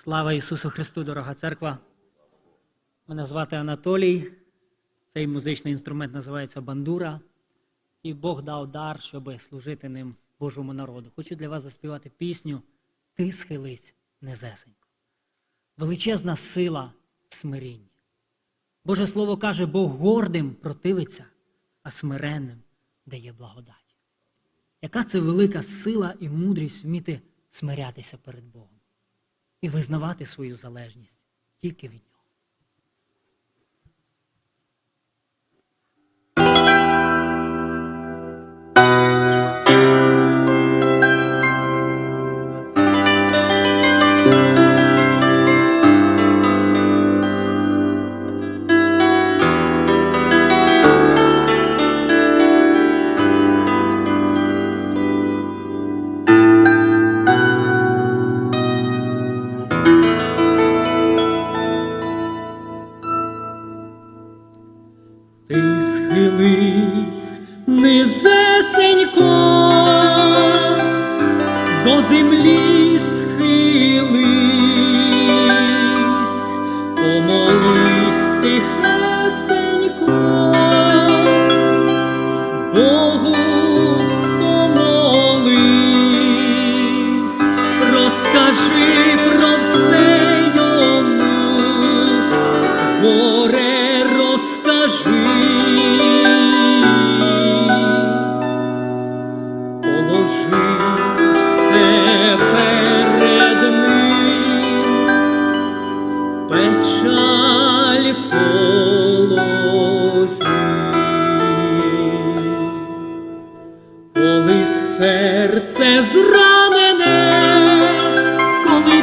Слава Ісусу Христу, дорога церква. Мене звати Анатолій. Цей музичний інструмент називається бандура. І Бог дав дар, щоб служити ним Божому народу. Хочу для вас заспівати пісню Ти схились незесенько. Величезна сила в смирінні. Боже Слово каже, Бог гордим противиться, а смиренним дає благодать. Яка це велика сила і мудрість вміти смирятися перед Богом і визнавати свою залежність тільки від Нього. Ти схились низесенько, до землі схились, помолись тихесенько, печаль положи, коли серце зранене, коли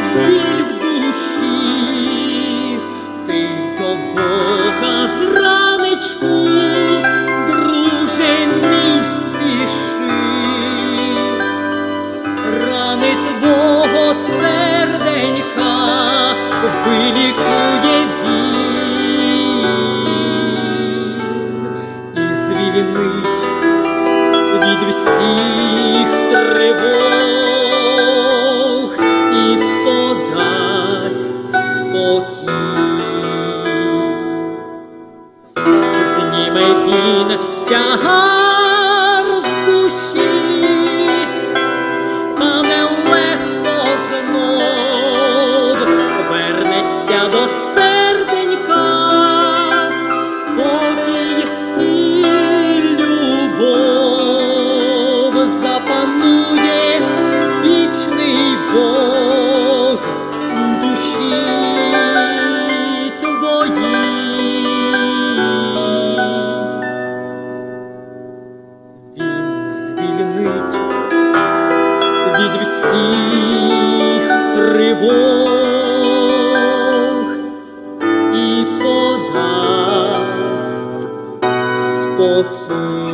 всіх тривог і подасть спокій. Зніме він всіх тривог і подасть спокій.